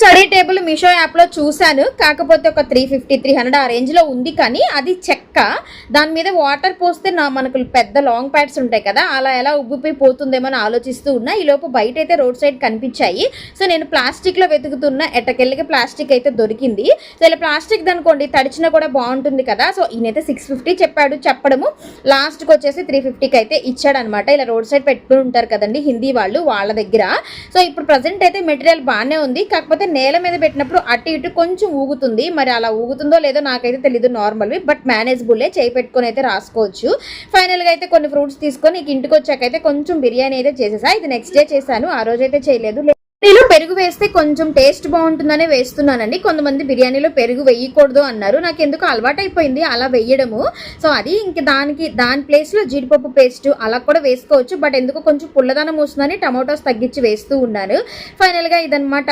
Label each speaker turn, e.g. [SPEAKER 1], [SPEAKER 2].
[SPEAKER 1] Study table Meesho యాప్లో చూశాను. కాకపోతే ఒక త్రీ ఫిఫ్టీ త్రీ హండ్రెడ్ ఆ రేంజ్లో ఉంది కానీ అది చెక్క. దాని మీద వాటర్ పోస్తే నా మనకు పెద్ద లాంగ్ ప్యాడ్స్ ఉంటాయి కదా అలా ఎలా ఉబ్బిపోయి పోతుందేమో అని ఆలోచిస్తూ ఉన్నా. ఈ లోపు బయట అయితే రోడ్ సైడ్ కనిపించాయి. సో నేను ప్లాస్టిక్లో వెతుకుతున్న ఎటకెళ్ళకి ప్లాస్టిక్ అయితే దొరికింది. సో ఇలా ప్లాస్టిక్ దనుకోండి తడిచినా కూడా బాగుంటుంది కదా. సో ఈయనైతే సిక్స్ ఫిఫ్టీ చెప్పాడు చెప్పడము. లాస్ట్కి వచ్చేసి త్రీ ఫిఫ్టీకి అయితే ఇచ్చాడు అనమాట ఇలా రోడ్ సైడ్ పెట్టుకుని ఉంటారు కదండి హిందీ వాళ్ళు వాళ్ళ దగ్గర. సో ఇప్పుడు ప్రజెంట్ అయితే మెటీరియల్ బాగానే ఉంది. కాకపోతే నేల మీద పెట్టినప్పుడు అటు ఇటు కొంచెం ఊగుతుంది. మరి అలా ఊగుతుందో లేదో నాకైతే తెలీదు నార్మల్వి బట్ మేనేజబుల్లే చేయి పెట్టుకొని అయితే రాసుకోవచ్చు. ఫైనల్గా అయితే కొన్ని ఫ్రూట్స్ తీసుకొని నీకు ఇంటికి వచ్చాక అయితే కొంచెం బిర్యానీ అయితే చేసేసా. ఇది నెక్స్ట్ డే చేశాను ఆ రోజు అయితే చేయలేదు. నేను పెరుగు వేస్తే కొంచెం టేస్ట్ బాగుంటుందనే వేస్తున్నానండి. కొంతమంది బిర్యానీలో పెరుగు వేయకూడదు అన్నారు. నాకు ఎందుకు అలవాటు అయిపోయింది అలా వేయడము. సో అది ఇంక దానికి దాని ప్లేస్లో జీడిపప్పు పేస్ట్ అలా కూడా వేసుకోవచ్చు. బట్ ఎందుకు కొంచెం పుల్లదనం వస్తుందని టమాటోస్ తగ్గించి వేస్తూ ఉన్నాను ఫైనల్గా ఇదనమాట